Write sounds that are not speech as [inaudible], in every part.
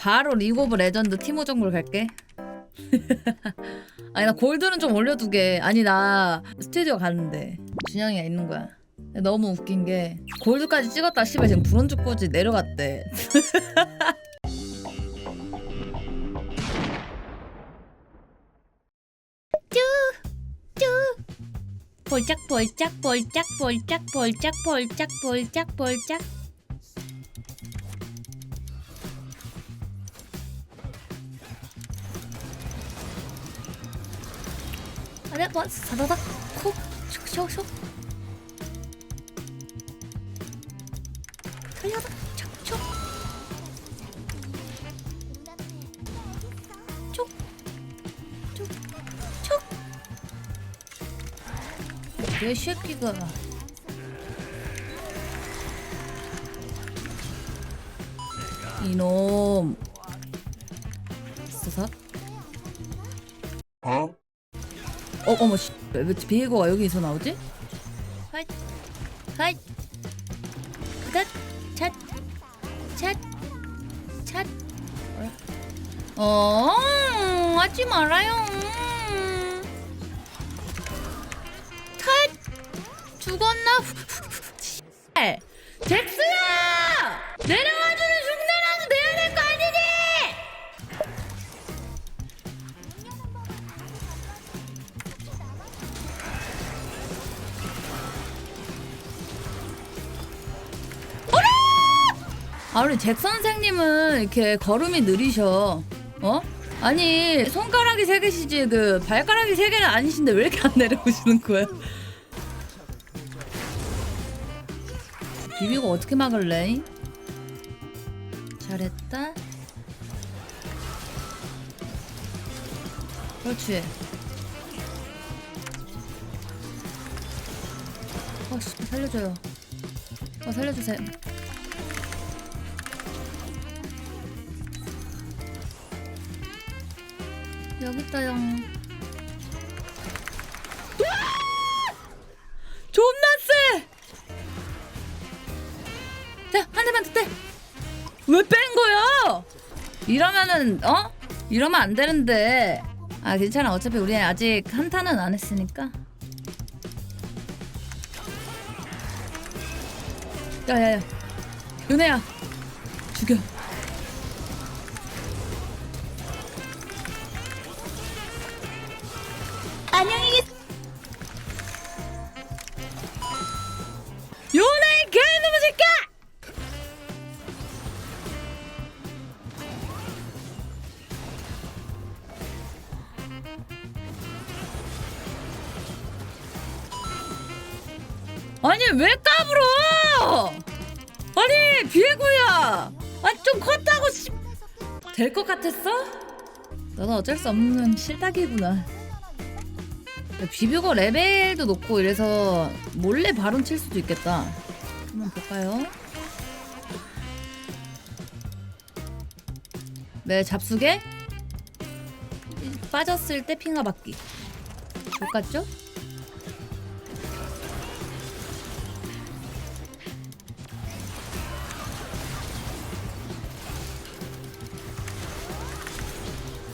바로 리그 오브 레전드 티모 정글 갈게. [laughs] 아니 나 골드는 좀 올려두게. 아니 나 스튜디오 갔는데 준영이가 있는 거야. 너무 웃긴 게 골드까지 찍었다 씨발 지금 브론즈 꼬지 내려갔대. [laughs] 볼짝 볼짝 볼짝 볼짝 볼짝 볼짝 볼짝 볼짝 れわサラこちょちょちょ鳥肌ちょちょちょちょちょ개새끼가 이놈 어 어머 씨, 왜, 왜 비에고가 여기서 나오지? 하이 하이 찻찻 찻 어 하지 말아요. 탓 죽었나. 잭스야! 내려와 아 우리 잭 선생님은 이렇게 걸음이 느리셔. 어? 아니 손가락이 세 개시지 그 발가락이 세 개는 아니신데 왜 이렇게 안 내려오시는 거야? 비비고 어떻게 막을래? 잘했다. 그렇지. 어, 씨, 살려줘요. 어, 살려주세요. 여기 있다 형. 존나 세! 자, 한 대만 더 떼. 왜뺀 거야? 이러면은 어? 이러면 안 되는데. 아, 괜찮아. 어차피 우리 아직 한타는 안 했으니까. 야야야. 은혜야. 죽여. 아니 왜 까불어? 아니 비에고야. 아니 좀 컸다고 씨. 될것 같았어? 너는 어쩔 수 없는 실닭이구나. 비비고 레벨도 높고 이래서 몰래 바론 칠 수도 있겠다. 한번 볼까요? 네, 잡수게 빠졌을 때 핑화 받기. 똑같죠?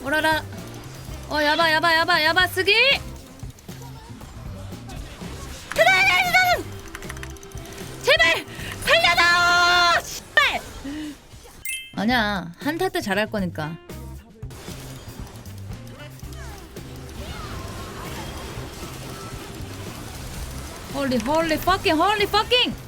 오라라. 어, 야바, 야바, 야바, 야바, 쓰기! 아니야 한타 때 잘할 거니까. 헐리 헐리 퍼킹 헐리 퍼킹!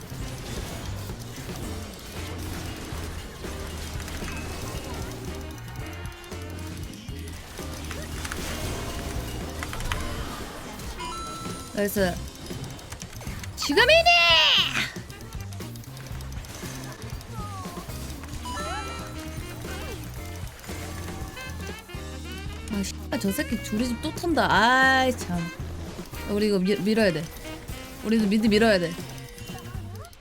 나이스 지금이니! 아, 씨발 저 새끼 둘이 집또 턴다. 아이 참. 우리 이거 미, 밀어야 돼. 우리도 미드 밀어야 돼.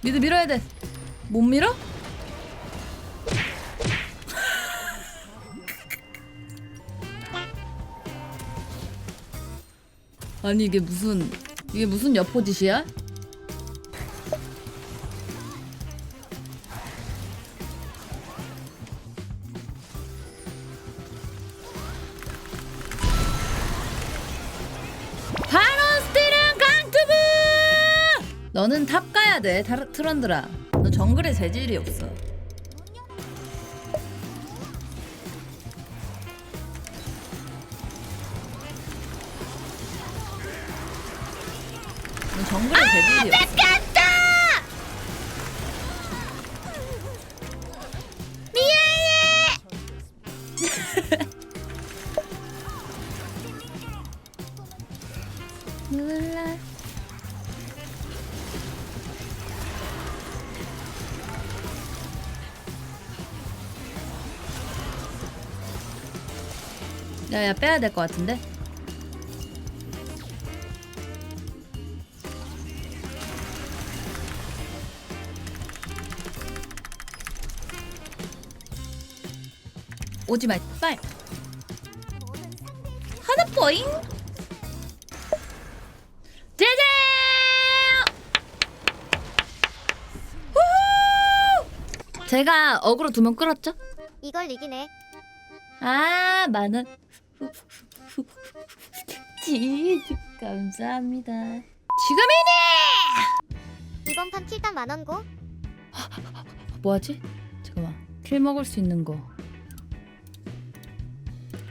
미드 밀어야 돼. 못 밀어? [laughs] 아니 이게 무슨 이게 무슨 여포짓이야? 바론스티른 강투브! 너는 탑 가야 돼, 트런드라. 너 정글의 재질이 없어. 정글에 재질이 없어 몰라. 야야 빼야 될 것 같은데 오지 마 빨 하나 포잉 제제! 제가 어그로 두 명 끌었죠? 이걸 이기네. 아 지주 감사합니다 지금이네 이번 판 킬당 만원고. 뭐하지? 잠깐만 킬 먹을 수 있는 거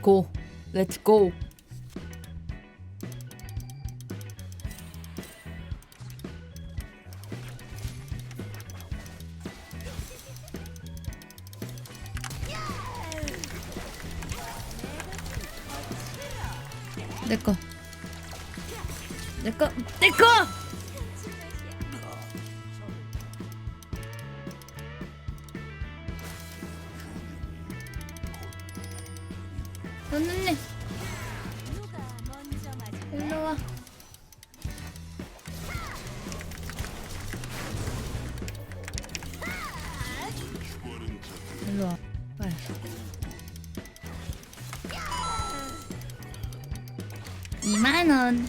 고! 렛츠 고! 내꺼 내꺼 내꺼 이만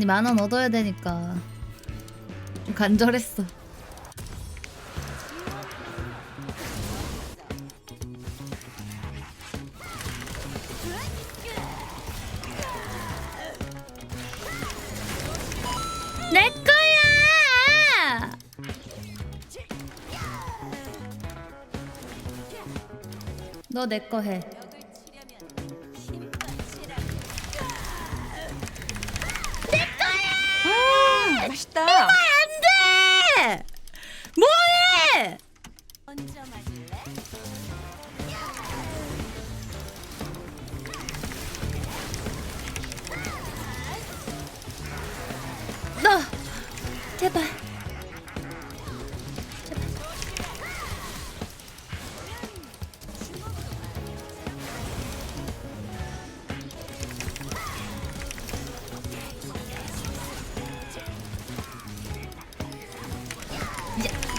아니 만 원 얻어야 되니까 좀 간절했어. 내 거야. 너 내 거 해. 아, 맛있다.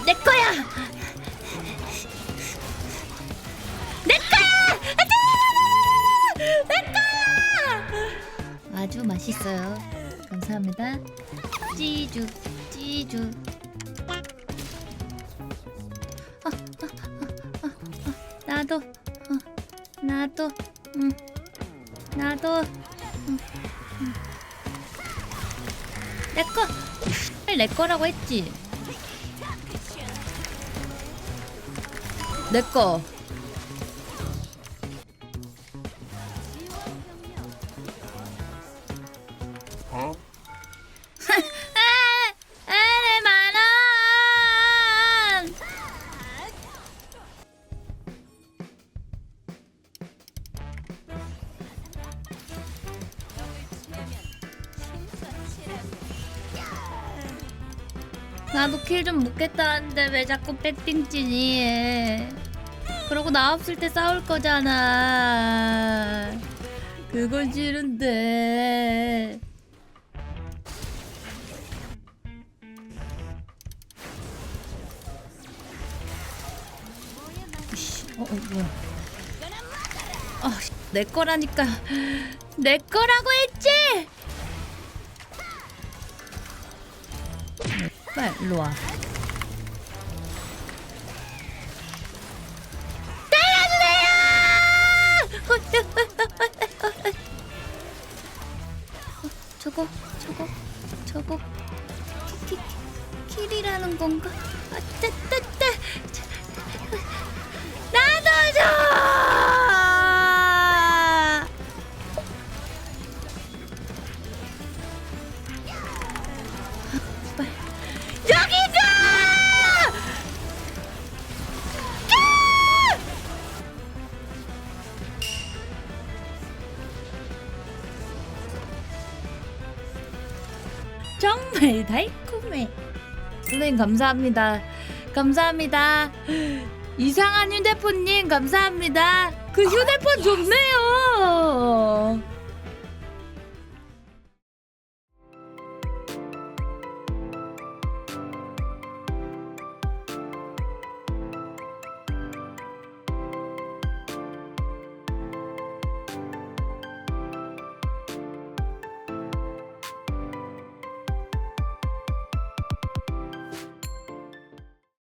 내 거야. 내 거야. 내 거야. 아주 맛있어요. 감사합니다. 찌주 찌주. 나도 어, 나도 응 나도 응, 응. 내 거. 내 거라고 했지. 내 거. 어? 나도 킬 좀 묻겠다는데 왜 자꾸 백빙진이 해 그러고 나 없을 때 싸울 거잖아. 그건 싫은데 씨, 어, 어 뭐야? 아, 씨, 내 거라니까. 내 거라고 했지? 빨리 와 저거 저거 저거. 키, 키, 킬이라는 건가? 아, 따따따 정말 달콤해. 선생님 감사합니다. 감사합니다. 이상한 휴대폰님 감사합니다. 그 휴대폰 좋네요.